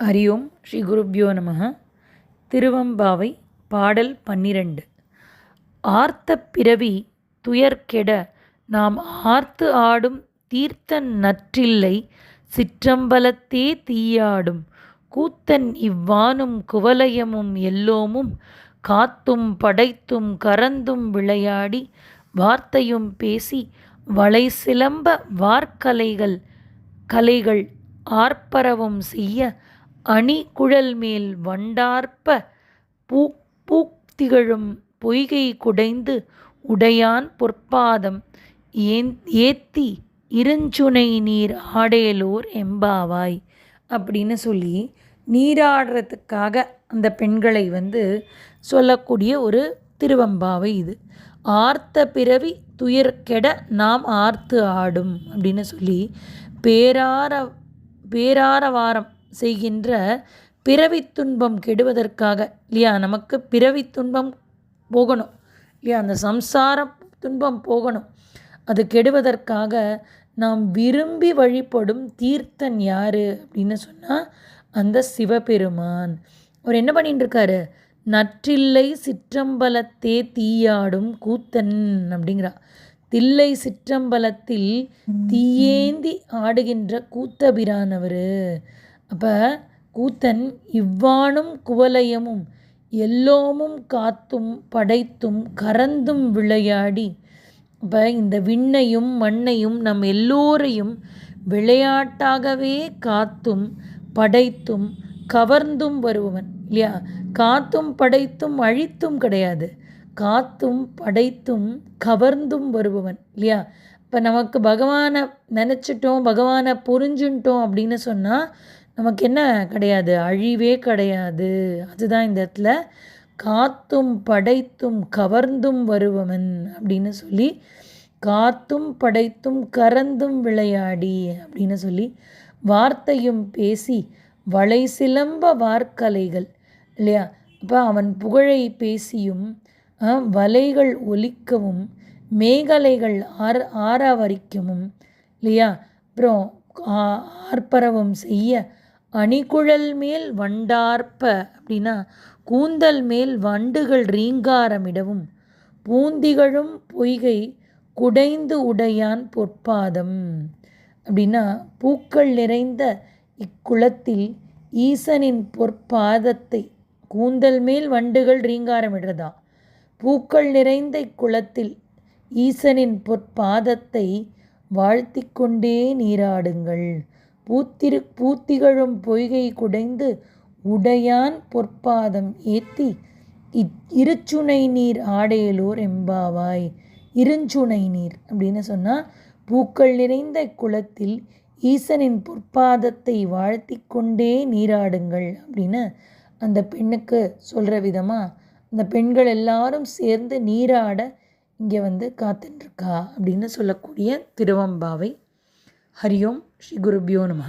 ஹரி ஓம் ஸ்ரீ குருப்யோ நம திருவம்பாவை பாடல் பன்னிரண்டு ஆர்த்த பிறவி துயர்கெட நாம் ஆர்த்து ஆடும் தீர்த்த நற்றில்லை சிற்றம்பலத்தே தீயாடும். கூத்தன் இவ்வானும் குவலயமும் எல்லோமும் காத்தும் படைத்தும் கறந்தும் விளையாடி வார்த்தையும் பேசி வளை சிலம்ப வார்க்கலைகள் கலைகள் ஆர்ப்பரவும் செய்ய அணி குழல் மேல் வண்டார்ப்ப பூ பூக் திகழும் பொய்கை குடைந்து உடையான் பொற்பாதம் ஏன் ஏத்தி இருஞ்சுனை நீர் ஆடேலோர் எம்பாவாய். அப்படின்னு சொல்லி நீராடுறதுக்காக அந்த பெண்களை வந்து சொல்லக்கூடிய ஒரு திருவம்பாவை இது. ஆர்த்த பிறவி துயர் கெட நாம் ஆர்த்து ஆடும் அப்படின்னு சொல்லி பேரார பேராரவாரம் செய்கின்ற பிறவி துன்பம் கெடுவதற்காக இல்லையா? நமக்கு பிறவி துன்பம் போகணும் இல்லையா? அந்த சம்சார துன்பம் போகணும். அது கெடுவதற்காக நாம் விரும்பி வழிபடும் தீர்த்தன் யார் அப்படின்னு சொன்னால் அந்த சிவபெருமான். அவர் என்ன பண்ணிட்டு இருக்காரு நற்றில்லை சிற்றம்பலத்தே தீயாடும் கூத்தன் அப்படிங்கிறா தில்லை சிற்றம்பலத்தில் தீயேந்தி ஆடுகின்ற கூத்தபிரான் அவர். அப்போ கூத்தன் இவ்வானும் குவலயமும் எல்லோமும் காத்தும் படைத்தும் கறந்தும் விளையாடி. இப்போ இந்த விண்ணையும் மண்ணையும் நம் எல்லோரையும் விளையாட்டாகவே காத்தும் படைத்தும் கவர்ந்தும் வருபவன் இல்லையா? காத்தும் படைத்தும் அழித்தும் கிடையாது. காத்தும் படைத்தும் கவர்ந்தும் வருபவன் இல்லையா? இப்போ நமக்கு பகவானை நினச்சிட்டோம் பகவானை புரிஞ்சுட்டோம் அப்படின்னு சொன்னால் நமக்கு என்ன கிடையாது? அழிவே கிடையாது. அதுதான் இந்த இடத்துல காத்தும் படைத்தும் கவர்ந்தும் வருபவன் அப்படின்னு சொல்லி காத்தும் படைத்தும் கறந்தும் விளையாடி அப்படின்னு சொல்லி வார்த்தையும் பேசி வளை சிலம்ப வார்க்கலைகள் இல்லையா? அப்போ அவன் புகழை பேசியும் வலைகள் ஒலிக்கவும் மேகலைகள் ஆர் ஆராவரிக்கவும் இல்லையா? அப்புறம் ஆர்ப்பரவம் செய்ய அணிகுழல் மேல் வண்டார்ப்ப அப்படின்னா கூந்தல் மேல் வண்டுகள் ரீங்காரமிடவும் பூந்திகழும் பொய்கை குடைந்து உடையான் பொற்பாதம். அப்படின்னா பூக்கள் நிறைந்த இக்குளத்தில் ஈசனின் பொற்பாதத்தை கூந்தல் மேல் வண்டுகள் ரீங்காரமிடுறதா? பூக்கள் நிறைந்த இக்குளத்தில் ஈசனின் பொற்பாதத்தை வாழ்த்தி கொண்டே நீராடுங்கள். பூத்திரு பூத்திகழும் பொய்கை குடைந்து உடையான் பொற்பாதம் ஏத்தி இருச்சுனை நீர் ஆடையலோர் எம்பாவாய் இருஞ்சுனை நீர் அப்படின்னு சொன்னால் பூக்கள் நிறைந்த குளத்தில் ஈசனின் பொற்பாதத்தை வாழ்த்தி கொண்டே நீராடுங்கள் அப்படின்னு அந்த பெண்ணுக்கு சொல்கிற விதமாக அந்த பெண்கள் எல்லாரும் சேர்ந்து நீராட இங்கே வந்து காத்துட்டுருக்கா அப்படின்னு சொல்லக்கூடிய திருவம்பாவை. ஹரியோம். ஸ்ரீ குருபியோ நம